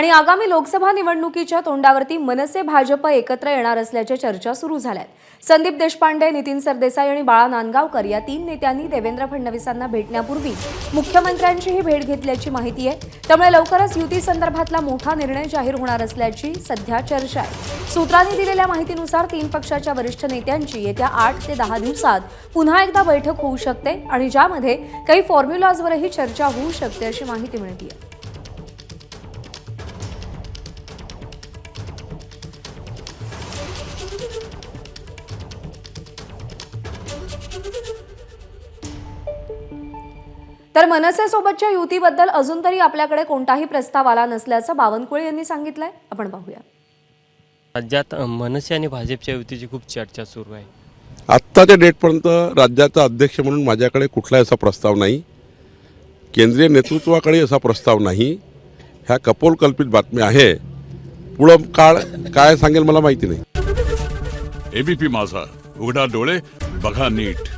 आणि आगामी लोकसभा निवडणुकीच्या तोंडावरती मनसे भाजप एकत्र येणार असल्याच्या चर्चा सुरू झाल्यात. संदीप देशपांडे नितीन सरदेसाई आणि बाळा नांदगावकर या तीन नेत्यांनी देवेंद्र फडणवीसांना भेटण्यापूर्वी मुख्यमंत्र्यांचीही भेट घेतल्याची माहिती आहे. त्यामुळे लवकरच युती संदर्भातला मोठा निर्णय जाहीर होणार असल्याची सध्या चर्चा आहे. सूत्रांनी दिलेल्या माहितीनुसार तीन पक्षाच्या वरिष्ठ नेत्यांची येत्या आठ ते दहा दिवसात पुन्हा एकदा बैठक होऊ शकते आणि ज्यामध्ये काही फॉर्म्युलाजवरही चर्चा होऊ शकते अशी माहिती मिळते तर मनसेसोबतच्या युतीबद्दल अजून तरी आपल्याकडे कोणताही प्रस्ताव आला नसल्याचं बावनकुळे यांनी सांगितलंय. आपण पाहूया. राज्यात मनसे आणि भाजपच्या युतीची खूप चर्चा सुरू आहे. आत्ताच्या डेटपर्यंत राज्याचा अध्यक्ष म्हणून माझ्याकडे कुठलाही असा प्रस्ताव नाही. केंद्रीय नेतृत्वाकडे असा प्रस्ताव नाही. ह्या कपोलकल्पित बातम्या आहे. पुढं काळ काय सांगेल मला माहिती नाही. एबीपी माझा. उघडा डोळे बघा नीट.